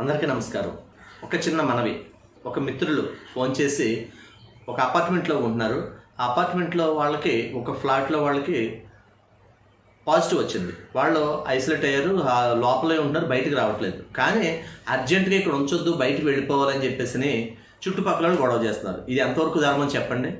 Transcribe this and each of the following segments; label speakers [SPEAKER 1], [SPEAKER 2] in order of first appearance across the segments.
[SPEAKER 1] అందరికీ నమస్కారం. ఒక చిన్న మనవి. ఒక మిత్రులు ఫోన్ చేసి ఒక అపార్ట్మెంట్లో ఉంటున్నారు. ఆ అపార్ట్మెంట్లో వాళ్ళకి ఒక ఫ్లాట్లో వాళ్ళకి పాజిటివ్ వచ్చింది. వాళ్ళు ఐసోలేట్ అయ్యారు లోపలే ఉంటున్నారు బయటకు రావట్లేదు. కానీ అర్జెంటుగా ఇక్కడ ఉంచొద్దు బయటకు వెళ్ళిపోవాలని చెప్పేసి చుట్టుపక్కల గొడవ చేస్తున్నారు. ఇది ఎంతవరకు ధర్మం చెప్పండి?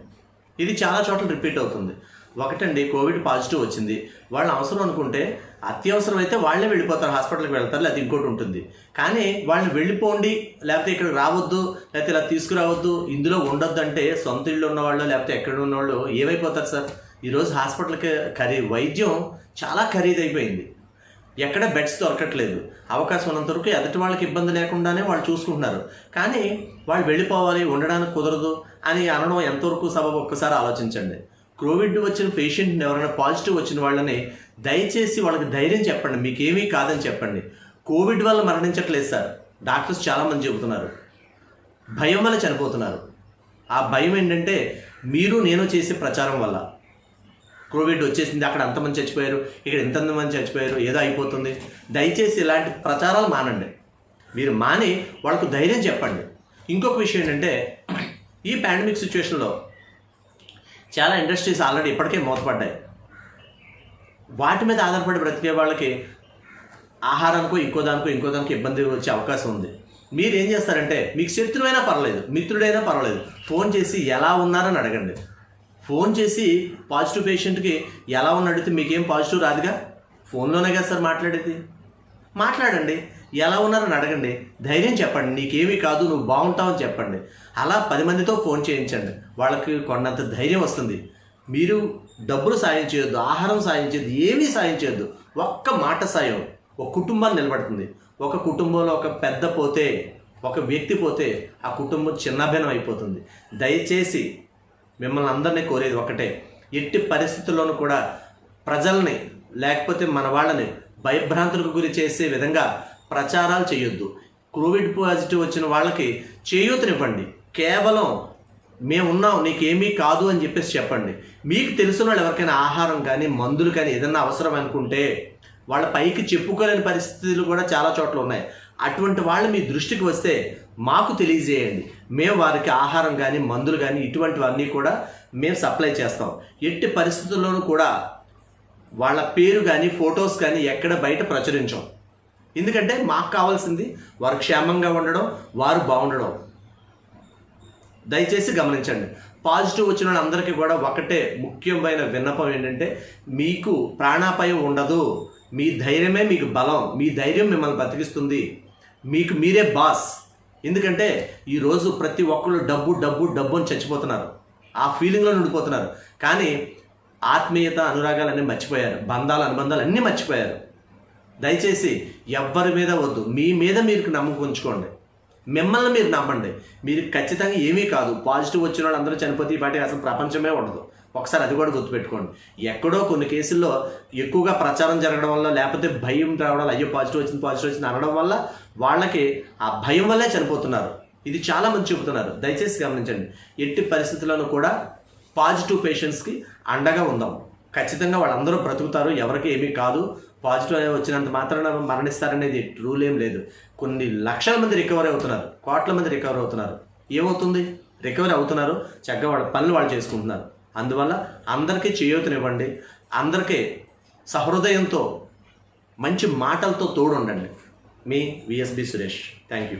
[SPEAKER 1] ఇది చాలా చోట్ల రిపీట్ అవుతుంది. ఒకటండి కోవిడ్ పాజిటివ్ వచ్చింది. వాళ్ళు అవసరం అనుకుంటే అత్యవసరం అయితే వాళ్ళే వెళ్ళిపోతారు హాస్పిటల్కి వెళ్తారు లేదా ఇంకోటి ఉంటుంది. కానీ వాళ్ళని వెళ్ళిపోండి లేకపోతే ఇక్కడికి రావద్దు లేకపోతే ఇలా తీసుకురావద్దు ఇందులో ఉండొద్దు అంటే సొంత ఇళ్ళు ఉన్నవాళ్ళు లేకపోతే ఎక్కడ ఉన్నవాళ్ళు ఏమైపోతారు సార్? ఈరోజు హాస్పిటల్కి ఖరీ వైద్యం చాలా ఖరీదైపోయింది. ఎక్కడ బెడ్స్ దొరకట్లేదు. అవకాశం ఉన్నంత వరకు ఎదుటి వాళ్ళకి ఇబ్బంది లేకుండానే వాళ్ళు చూసుకుంటున్నారు. కానీ వాళ్ళు వెళ్ళిపోవాలి ఉండడానికి కుదరదు అని అనడం ఎంతవరకు సబబు? ఒక్కసారి ఆలోచించండి. కోవిడ్ వచ్చిన పేషెంట్ని ఎవరైనా పాజిటివ్ వచ్చిన వాళ్ళని దయచేసి వాళ్ళకి ధైర్యం చెప్పండి. మీకేమీ కాదని చెప్పండి. కోవిడ్ వల్ల మరణించట్లేదు సార్. డాక్టర్స్ చాలామంది చెబుతున్నారు. భయం వల్ల చనిపోతున్నారు. ఆ భయం ఏంటంటే మీరు నేను చేసే ప్రచారం వల్ల. కోవిడ్ వచ్చేసింది అక్కడ అంతమంది చచ్చిపోయారు ఇక్కడ ఇంతమంది చచ్చిపోయారు ఏదో అయిపోతుంది. దయచేసి ఇలాంటి ప్రచారాలు మానండి. మీరు మాని వాళ్ళకు ధైర్యం చెప్పండి. ఇంకొక విషయం ఏంటంటే ఈ పాండమిక్ సిచ్యువేషన్లో చాలా ఇండస్ట్రీస్ ఆల్రెడీ ఇప్పటికే మూతపడ్డాయి. వాటి మీద ఆధారపడి బ్రతికే వాళ్ళకి ఆహారానికో ఇంకో దానికో ఇంకో దానికి ఇబ్బంది వచ్చే అవకాశం ఉంది. మీరు ఏం చేస్తారంటే మీకు శత్రువైనా పర్లేదు మిత్రుడైనా పర్వాలేదు. ఫోన్ చేసి ఎలా ఉన్నారని అడగండి. ఫోన్ చేసి పాజిటివ్ పేషెంట్కి ఎలా ఉన్న అడిగితే మీకేం పాజిటివ్ రాదుగా? ఫోన్లోనే కదా సార్ మాట్లాడేది? మాట్లాడండి. ఎలా ఉన్నారని అడగండి. ధైర్యం చెప్పండి. నీకేమీ కాదు నువ్వు బాగుంటావని చెప్పండి. అలా పది మందితో ఫోన్ చేయించండి. వాళ్ళకి కొన్నంత ధైర్యం వస్తుంది. మీరు డబ్బులు సాయం చేయొద్దు ఆహారం సాయం చేయొద్దు ఏమీ సాయం చేయొద్దు. ఒక్క మాట సాయం ఒక కుటుంబాన్ని నిలబడుతుంది. ఒక కుటుంబంలో ఒక పెద్ద పోతే ఒక వ్యక్తి పోతే ఆ కుటుంబం చిన్నభిన్నం అయిపోతుంది. దయచేసి మిమ్మల్ని అందరినీ కోరేది ఒకటే. ఎట్టి పరిస్థితుల్లోనూ కూడా ప్రజల్ని లేకపోతే మన వాళ్ళని భయభ్రాంతులకు గురి చేసే విధంగా ప్రచారాలు చేయొద్దు. కోవిడ్ పాజిటివ్ వచ్చిన వాళ్ళకి చేయూతనివ్వండి. కేవలం మేమున్నాం నీకేమీ కాదు అని చెప్పేసి చెప్పండి. మీకు తెలిసిన వాళ్ళు ఎవరికైనా ఆహారం కానీ మందులు కానీ ఏదన్నా అవసరం అనుకుంటే వాళ్ళ పైకి చెప్పుకోలేని పరిస్థితులు కూడా చాలా చోట్ల ఉన్నాయి. అటువంటి వాళ్ళు మీ దృష్టికి వస్తే మాకు తెలియజేయండి. మేము వారికి ఆహారం కానీ మందులు కానీ ఇటువంటివన్నీ కూడా మేము సప్లై చేస్తాం. ఎట్టి పరిస్థితుల్లోనూ కూడా వాళ్ళ పేరు కానీ ఫొటోస్ కానీ ఎక్కడ బయట ప్రచురించాం. ఎందుకంటే మాకు కావాల్సింది వారు క్షేమంగా ఉండడం వారు బాగుండడం. దయచేసి గమనించండి. పాజిటివ్ వచ్చిన వాళ్ళందరికీ కూడా ఒకటే ముఖ్యమైన విన్నపం ఏంటంటే మీకు ప్రాణాపాయం ఉండదు. మీ ధైర్యమే మీకు బలం. మీ ధైర్యం మిమ్మల్ని బతికిస్తుంది. మీకు మీరే బాస్. ఎందుకంటే ఈరోజు ప్రతి ఒక్కళ్ళు డబ్బు డబ్బు డబ్బు అని చచ్చిపోతున్నారు. ఆ ఫీలింగ్లో ఉండిపోతున్నారు. కానీ ఆత్మీయత అనురాగాలన్నీ మర్చిపోయారు. బంధాలు అనుబంధాలు అన్నీ మర్చిపోయారు. దయచేసి ఎవ్వరి మీద వద్దు. మీ మీద మీరు నమ్మకం ఉంచుకోండి. మిమ్మల్ని మీరు నమ్మండి. మీరు ఖచ్చితంగా ఏమీ కాదు. పాజిటివ్ వచ్చిన వాళ్ళు అందరూ చనిపోతే ఈ పాటికి అసలు ప్రపంచమే ఉండదు. ఒకసారి అది కూడా గుర్తుపెట్టుకోండి. ఎక్కడో కొన్ని కేసుల్లో ఎక్కువగా ప్రచారం జరగడం వల్ల లేకపోతే భయం రావడం అయ్యో పాజిటివ్ వచ్చింది పాజిటివ్ వచ్చింది అనడం వల్ల వాళ్ళకి ఆ భయం వల్లే చనిపోతున్నారు. ఇది చాలా మంది చెబుతున్నారు. దయచేసి గమనించండి. ఎట్టి పరిస్థితుల్లోనూ కూడా పాజిటివ్ పేషెంట్స్కి అండగా ఉందాం. ఖచ్చితంగా వాళ్ళందరూ బ్రతుకుతారు. ఎవరికి ఏమీ కాదు. పాజిటివ్ వచ్చినంత మాత్రాన మరణిస్తారనేది రూల్ ఏం లేదు. కొన్ని లక్షల మంది రికవరీ అవుతున్నారు. కోట్ల మంది రికవర్ అవుతున్నారు. ఏమవుతుంది? రికవరీ అవుతున్నారు. చక్కగా వాళ్ళ పనులు వాళ్ళు చేసుకుంటున్నారు. అందువల్ల అందరికీ చేయూతనివ్వండి. అందరికీ సహృదయంతో మంచి మాటలతో తోడుండండి. మీ విఎస్బి సురేష్. Thank you